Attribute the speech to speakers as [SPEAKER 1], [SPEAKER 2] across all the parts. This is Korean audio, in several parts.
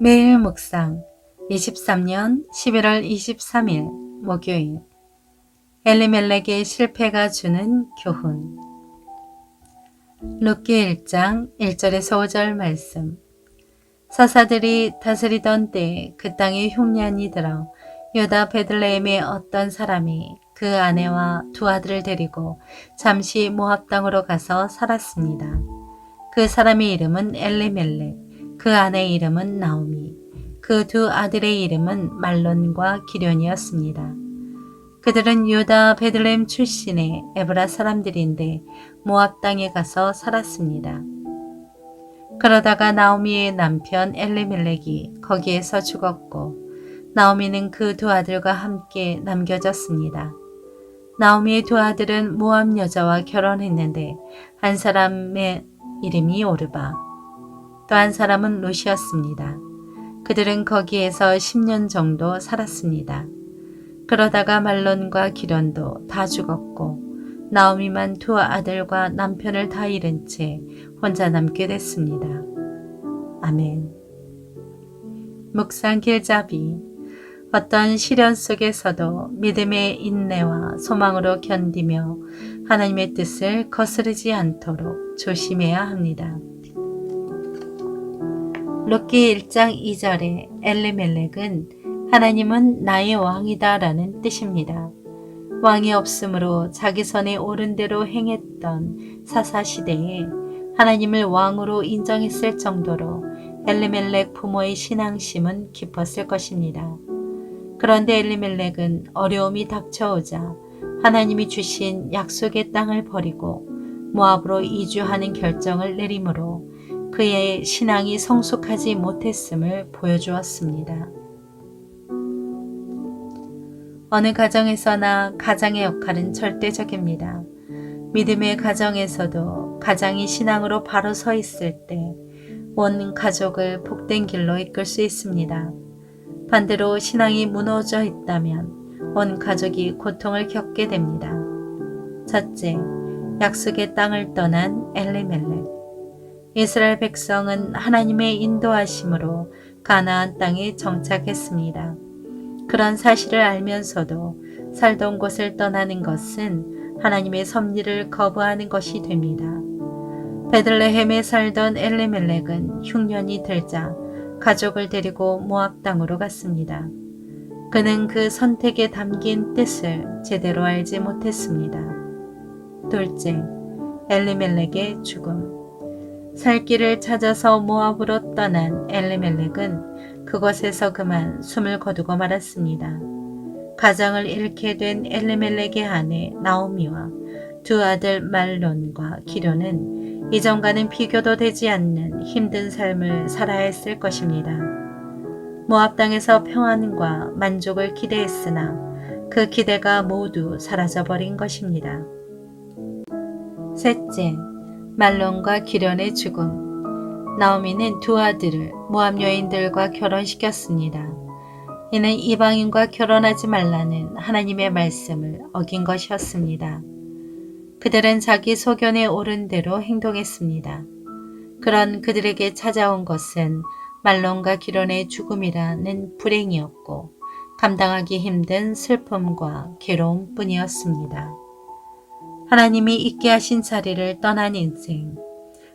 [SPEAKER 1] 매일 묵상 23년 11월 23일 목요일. 엘리멜렉의 실패가 주는 교훈. 룻기 1장 1절에서 5절 말씀. 사사들이 다스리던 때에 그 땅에 흉년이 들어 유다 베들레헴의 어떤 사람이 그 아내와 두 아들을 데리고 잠시 모압 땅으로 가서 살았습니다. 그 사람의 이름은 엘리멜렉, 그 아내의 이름은 나오미, 그 두 아들의 이름은 말론과 기련이었습니다. 그들은 유다 베들레헴 출신의 에브라 사람들인데 모압 땅에 가서 살았습니다. 그러다가 나오미의 남편 엘리멜렉이 거기에서 죽었고 나오미는 그 두 아들과 함께 남겨졌습니다. 나오미의 두 아들은 모압 여자와 결혼했는데 한 사람의 이름이 오르바, 또 한 사람은 롯이었습니다. 그들은 거기에서 10년 정도 살았습니다. 그러다가 말론과 기련도 다 죽었고 나오미만 두 아들과 남편을 다 잃은 채 혼자 남게 됐습니다. 아멘. 묵상 길잡이 어떤 시련 속에서도 믿음의 인내와 소망으로 견디며 하나님의 뜻을 거스르지 않도록 조심해야 합니다. 룻기 1장 2절에 엘리멜렉은 하나님은 나의 왕이다 라는 뜻입니다. 왕이 없으므로 자기 선에 옳은 대로 행했던 사사시대에 하나님을 왕으로 인정했을 정도로 엘리멜렉 부모의 신앙심은 깊었을 것입니다. 그런데 엘리멜렉은 어려움이 닥쳐오자 하나님이 주신 약속의 땅을 버리고 모압으로 이주하는 결정을 내림으로 그의 신앙이 성숙하지 못했음을 보여주었습니다. 어느 가정에서나 가장의 역할은 절대적입니다. 믿음의 가정에서도 가장이 신앙으로 바로 서 있을 때 온 가족을 복된 길로 이끌 수 있습니다. 반대로 신앙이 무너져 있다면 온 가족이 고통을 겪게 됩니다. 첫째, 약속의 땅을 떠난 엘리멜렉. 이스라엘 백성은 하나님의 인도하심으로 가나안 땅에 정착했습니다. 그런 사실을 알면서도 살던 곳을 떠나는 것은 하나님의 섭리를 거부하는 것이 됩니다. 베들레헴에 살던 엘리멜렉은 흉년이 들자 가족을 데리고 모압 땅으로 갔습니다. 그는 그 선택에 담긴 뜻을 제대로 알지 못했습니다. 둘째, 엘리멜렉의 죽음. 살 길을 찾아서 모압으로 떠난 엘리멜렉은 그곳에서 그만 숨을 거두고 말았습니다. 가정을 잃게 된 엘리멜렉의 아내 나오미와 두 아들 말론과 기료는 이전과는 비교도 되지 않는 힘든 삶을 살아야 했을 것입니다. 모압 땅에서 평안과 만족을 기대했으나 그 기대가 모두 사라져 버린 것입니다. 셋째, 말론과 기련의 죽음. 나오미는 두 아들을 모압 여인들과 결혼시켰습니다. 이는 이방인과 결혼하지 말라는 하나님의 말씀을 어긴 것이었습니다. 그들은 자기 소견에 옳은 대로 행동했습니다. 그런 그들에게 찾아온 것은 말론과 기론의 죽음이라는 불행이었고 감당하기 힘든 슬픔과 괴로움 뿐이었습니다. 하나님이 있게 하신 자리를 떠난 인생,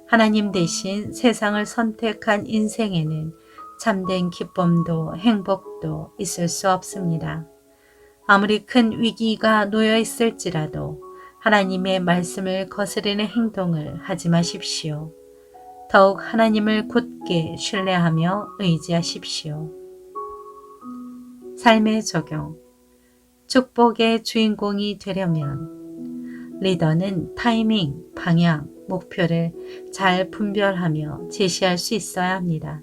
[SPEAKER 1] 하나님 대신 세상을 선택한 인생에는 참된 기쁨도 행복도 있을 수 없습니다. 아무리 큰 위기가 놓여 있을지라도 하나님의 말씀을 거스르는 행동을 하지 마십시오. 더욱 하나님을 굳게 신뢰하며 의지하십시오. 삶의 적용. 축복의 주인공이 되려면 리더는 타이밍, 방향, 목표를 잘 분별하며 제시할 수 있어야 합니다.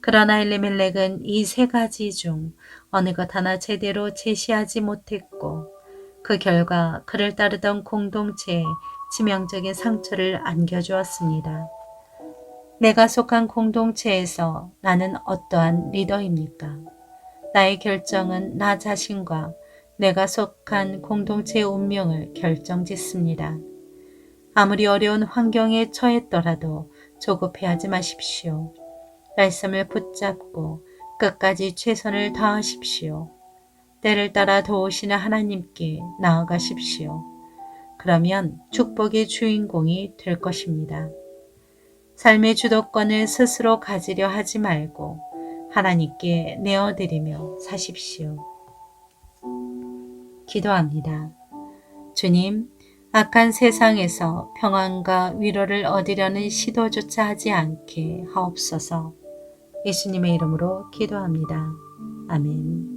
[SPEAKER 1] 그러나 엘리멜렉은 이 세 가지 중 어느 것 하나 제대로 제시하지 못했고 그 결과 그를 따르던 공동체에 치명적인 상처를 안겨주었습니다. 내가 속한 공동체에서 나는 어떠한 리더입니까? 나의 결정은 나 자신과 내가 속한 공동체의 운명을 결정짓습니다. 아무리 어려운 환경에 처했더라도 조급해하지 마십시오. 말씀을 붙잡고 끝까지 최선을 다하십시오. 때를 따라 도우시는 하나님께 나아가십시오. 그러면 축복의 주인공이 될 것입니다. 삶의 주도권을 스스로 가지려 하지 말고 하나님께 내어드리며 사십시오. 기도합니다. 주님, 악한 세상에서 평안과 위로를 얻으려는 시도조차 하지 않게 하옵소서. 예수님의 이름으로 기도합니다. 아멘.